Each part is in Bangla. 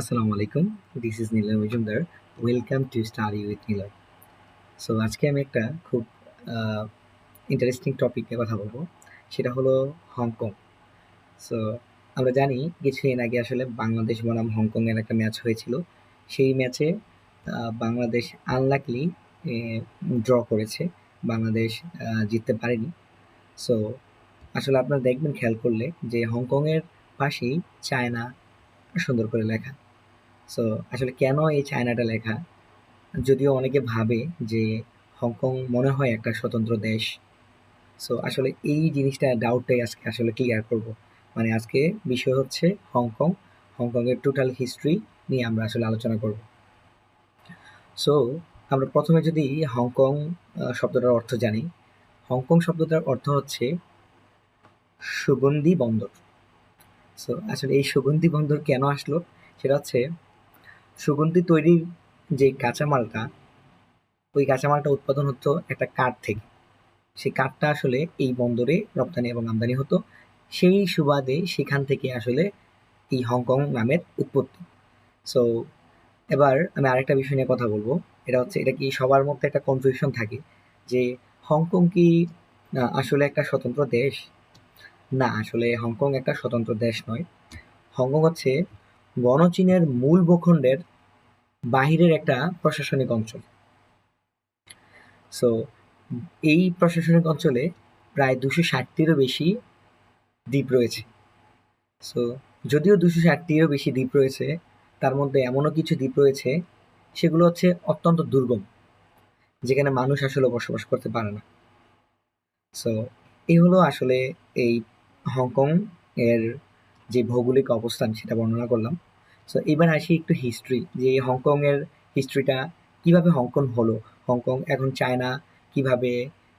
আসসালামু আলাইকুম। This is Nilay Majumdar welcome to study with Nilay so আজকে আমি একটা খুব ইন্টারেস্টিং টপিকে কথা বলব। সেটা হলো হংকং। সো আমরা জানি কিছুদিন আগে আসলে বাংলাদেশ বনাম হংকংয়ের একটা ম্যাচ হয়েছিল। সেই ম্যাচে বাংলাদেশ আনলাকলি ড্র করেছে। বাংলাদেশ জিততে পারেনি। সো আসলে আপনারা দেখবেন, খেয়াল করলে যে হংকংয়ের পাশেই চায়না সুন্দর করে লেখা। সো আসলে কেন এই চায়নাটা লেখা? যদিও অনেকে ভাবে যে হংকং মনে হয় একটা স্বতন্ত্র দেশ। সো আসলে এই জিনিসটা ডাউটটাই আজকে আসলে ক্লিয়ার করব। মানে আজকে বিষয় হচ্ছে হংকং। হংকংয়ের টোটাল হিস্ট্রি নিয়ে আমরা আসলে আলোচনা করব। সো আমরা প্রথমে যদি হংকং শব্দটার অর্থ জানি। হংকং শব্দটার অর্থ হচ্ছে সুগন্ধি বন্দর। সো আসলে এই সুগন্ধি বন্দর কেন আসলো? সেটা হচ্ছে সুগন্ধি তৈরির যে কাঁচামালটা, ওই কাঁচামালটা উৎপাদন হতো একটা কাঠ থেকে। সেই কাঠটা আসলে এই বন্দরে রপ্তানি এবং আমদানি হতো। সেই সুবাদে সেখান থেকে আসলে এই হংকং নামের উৎপত্তি। সো এবার আমি আরেকটা বিষয় নিয়ে কথা বলব। এটা হচ্ছে, এটা কি সবার মধ্যে একটা কনফিউশন থাকে যে হংকং কি আসলে একটা স্বতন্ত্র দেশ? না, আসলে হংকং একটা স্বতন্ত্র দেশ নয়। হংকং হচ্ছে গণচীনের মূল ভূখণ্ডের বাহিরের একটা প্রশাসনিক অঞ্চল। সো এই প্রশাসনিক অঞ্চলে প্রায় দুশো ষাটটিরও বেশি দ্বীপ রয়েছে। সো যদিও দুশো ষাটটিরও বেশি দ্বীপ রয়েছে, তার মধ্যে এমনও কিছু দ্বীপ রয়েছে, সেগুলো হচ্ছে অত্যন্ত দুর্গম, যেখানে মানুষ আসলে বসবাস করতে পারে না। সো এই হলো আসলে এই হংকং এর যে ভৌগোলিক অবস্থান সেটা বর্ণনা করলাম। সো এবার আসি একটু হিস্ট্রি যে হংকংয়ের হিস্ট্রিটা কীভাবে হংকং হলো? হংকং এখন চায়না, কীভাবে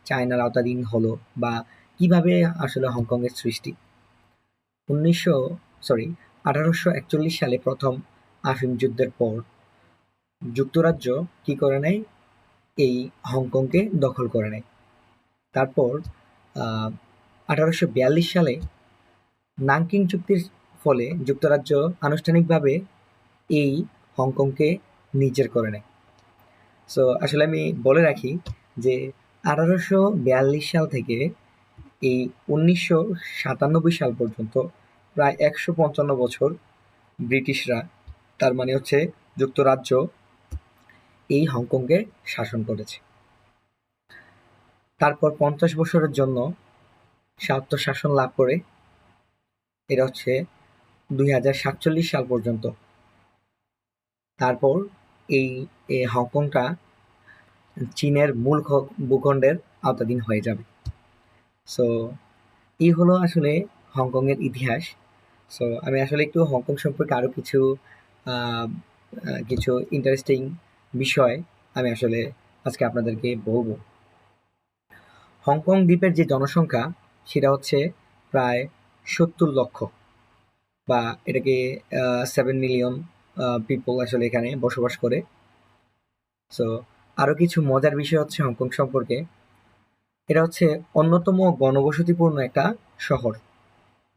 চায়নার আওতাধীন হলো? বা কীভাবে আসলে হংকংয়ের সৃষ্টি? উনিশশো সরি আঠারোশো একচল্লিশ সালে প্রথম আফিম যুদ্ধের পর যুক্তরাজ্য কি করে নেয়? এই হংকংকে দখল করে নেয়। তারপর আঠারোশো বিয়াল্লিশ সালে নাংকিং চুক্তির ফলে যুক্তরাজ্য আনুষ্ঠানিকভাবে এই হংকংকে নিজের করে নেয়। সো আসলে আমি বলে রাখি যে আঠারোশো বিয়াল্লিশ সাল থেকে এই উনিশশো সাতানব্বই সাল পর্যন্ত প্রায় একশো পঞ্চান্ন বছর ব্রিটিশরা, তার মানে হচ্ছে যুক্তরাজ্য এই হংকংকে শাসন করেছে। তারপর পঞ্চাশ বছরের জন্য স্বায়ত্তশাসন লাভ করে এটা হচ্ছে দুই হাজার সাতচল্লিশ সাল পর্যন্ত। তারপর এই হংকংটা চীনের মূল ভূখণ্ডের আওতাধীন হয়ে যাবে। সো এই হলো আসলে হংকংয়ের ইতিহাস। সো আমি আসলে একটু হংকং সম্পর্কে আরও কিছু কিছু ইন্টারেস্টিং বিষয় আমি আসলে আজকে আপনাদেরকে বলব। হংকং দ্বীপের যে জনসংখ্যা, সেটা হচ্ছে প্রায় সত্তর লক্ষ বা এটাকে সেভেন মিলিয়ন পিপল আসলে এখানে বসবাস করে। সো আরও কিছু মজার বিষয় হচ্ছে হংকং সম্পর্কে। এটা হচ্ছে অন্যতম গণবসতিপূর্ণ একটা শহর।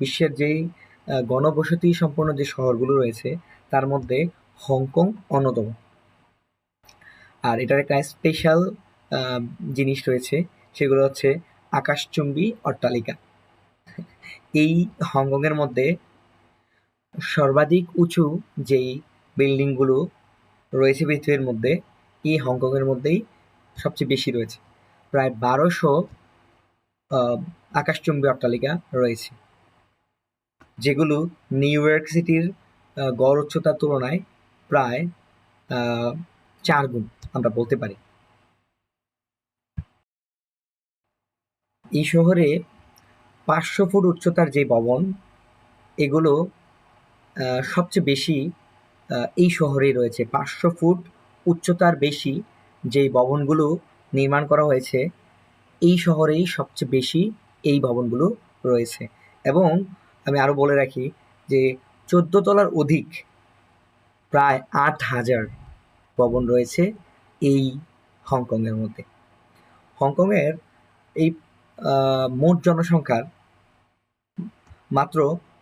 বিশ্বের যেই গণবসতি সম্পন্ন যে শহরগুলো রয়েছে, তার মধ্যে হংকং অন্যতম। আর এটার একটা স্পেশাল জিনিস রয়েছে, সেগুলো হচ্ছে আকাশচুম্বী অট্টালিকা। এই হংকংয়ের মধ্যে সর্বাধিক উঁচু যেই বিল্ডিংগুলো রয়েছে পৃথিবীর মধ্যে, এই হংকংয়ের মধ্যেই সবচেয়ে বেশি রয়েছে। প্রায় বারোশো আকাশচুম্বী অট্টালিকা রয়েছে। যেগুলো নিউ ইয়র্ক সিটির গড় উচ্চতার তুলনায় প্রায় চার গুণ আমরা বলতে পারি। এই শহরে পাঁচশো ফুট উচ্চতার যে ভবন, এগুলো সবচেয়ে বেশি এই শহরেই রয়েছে। পাঁচশো ফুট উচ্চতার বেশি যেই ভবনগুলো নির্মাণ করা হয়েছে, এই শহরেই সবচেয়ে বেশি এই ভবনগুলো রয়েছে। এবং আমি আরও বলে রাখি যে চোদ্দ তলার অধিক প্রায় আট হাজার ভবন রয়েছে এই হংকংয়ের মধ্যে। হংকংয়ের এই মোট জনসংখ্যার মাত্র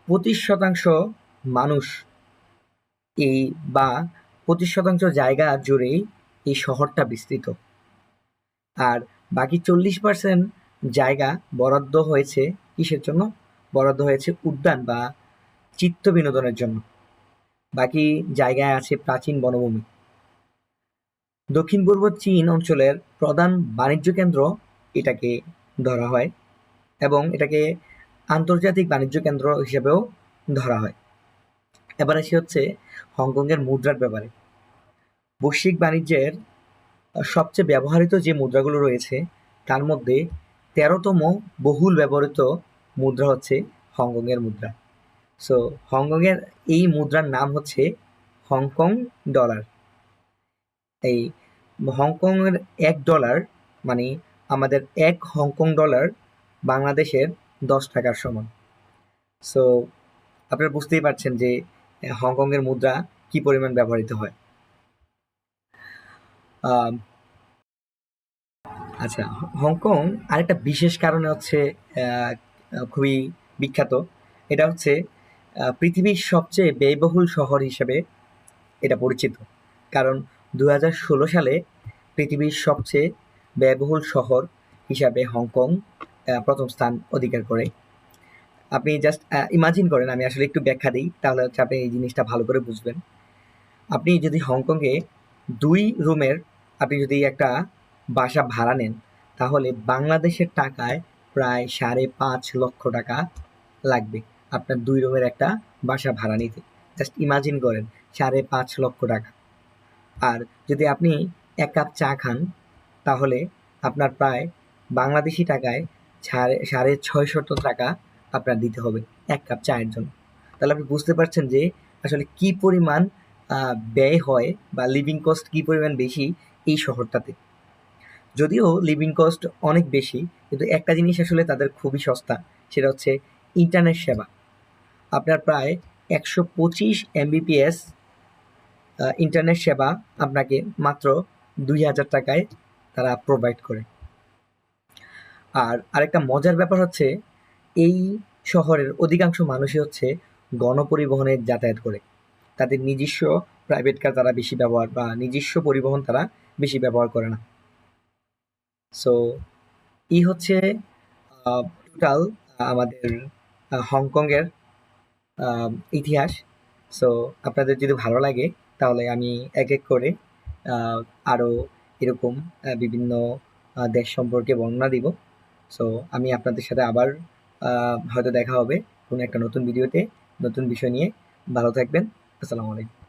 পঁচিশ শতাংশ মানুষ এই বা পঁচিশ শতাংশ জায়গা জুড়েই এই শহরটা বিস্তৃত। আর বাকি চল্লিশ পার্সেন্ট জায়গা বরাদ্দ হয়েছে কিসের জন্য? বরাদ্দ হয়েছে উদ্যান বা চিত্ত বিনোদনের জন্য। বাকি জায়গায় আছে প্রাচীন বনভূমি। দক্ষিণ পূর্ব চীন অঞ্চলের প্রধান বাণিজ্য কেন্দ্র এটাকে ধরা হয় এবং এটাকে আন্তর্জাতিক বাণিজ্য কেন্দ্র হিসেবেও ধরা হয়। এবার আসি হচ্ছে হংকংয়ের মুদ্রার ব্যাপারে। বৈশ্বিক বাণিজ্যের সবচেয়ে ব্যবহৃত যে মুদ্রাগুলো রয়েছে, তার মধ্যে তেরোতম বহুল ব্যবহৃত মুদ্রা হচ্ছে হংকংয়ের মুদ্রা। সো হংকংয়ের এই মুদ্রার নাম হচ্ছে হংকং ডলার। এই হংকংয়ের এক ডলার মানে আমাদের এক হংকং ডলার বাংলাদেশের দশ টাকার সমান। সো আপনারা বুঝতেই পারছেন যে হংকংয়ের মুদ্রা কি পরিমাণ ব্যবহৃত হয়। আচ্ছা হংকং আরেকটা বিশেষ কারণে হচ্ছে খুবই বিখ্যাত। এটা হচ্ছে পৃথিবীর সবচেয়ে ব্যয়বহুল শহর হিসেবে এটা পরিচিত। কারণ দু হাজার ষোলো সালে পৃথিবীর সবচেয়ে ব্যয়বহুল শহর হিসাবে হংকং প্রথম স্থান অধিকার করে। আপনি জাস্ট ইমাজিন করেন, আমি আসলে একটু ব্যাখ্যা দিই, তাহলে হচ্ছে আপনি এই জিনিসটা ভালো করে বুঝবেন। আপনি যদি হংকংয়ে দুই রুমের আপনি যদি একটা বাসা ভাড়া নেন, তাহলে বাংলাদেশের টাকায় প্রায় সাড়ে পাঁচ লক্ষ টাকা লাগবে আপনার দুই রুমের একটা বাসা ভাড়া নিতে। জাস্ট ইমাজিন করেন, সাড়ে পাঁচ লক্ষ টাকা। আর যদি আপনি এক কাপ চা খান তাহলে আপনার প্রায় বাংলাদেশি টাকায় সাড়ে সাড়ে ছয়শত টাকা আপনার দিতে হবে, এক কাপ চায়ের জন্য। তাহলে আপনি বুঝতে পারছেন যে আসলে কি পরিমাণ ব্যয় হয় বা লিভিং কস্ট কি পরিমাণ বেশি এই শহরটাতে। যদিও লিভিং কস্ট অনেক বেশি, কিন্তু একটা জিনিস আসলে তাদের খুবই সস্তা, সেটা হচ্ছে ইন্টারনেট সেবা। আপনার প্রায় একশো পঁচিশ এমবিপিএস ইন্টারনেট সেবা আপনাকে মাত্র দুই হাজার টাকায় তারা প্রোভাইড করে। আর আরেকটা মজার ব্যাপার হচ্ছে, এই শহরের অধিকাংশ মানুষই হচ্ছে গণপরিবহনে যাতায়াত করে। তাদের নিজস্ব প্রাইভেট কার তারা বেশি ব্যবহার বা নিজস্ব পরিবহন তারা বেশি ব্যবহার করে না। সো এই হচ্ছে টোটাল আমাদের হংকংয়ের ইতিহাস। সো আপনাদের যদি ভালো লাগে, তাহলে আমি এক এক করে আরও এরকম বিভিন্ন দেশ সম্পর্কে বর্ণনা দিব। সো আমি আপনাদের সাথে আবার হয়তো দেখা হবে কোনো একটা নতুন ভিডিওতে নতুন বিষয় নিয়ে। ভালো থাকবেন। আসসালামু আলাইকুম।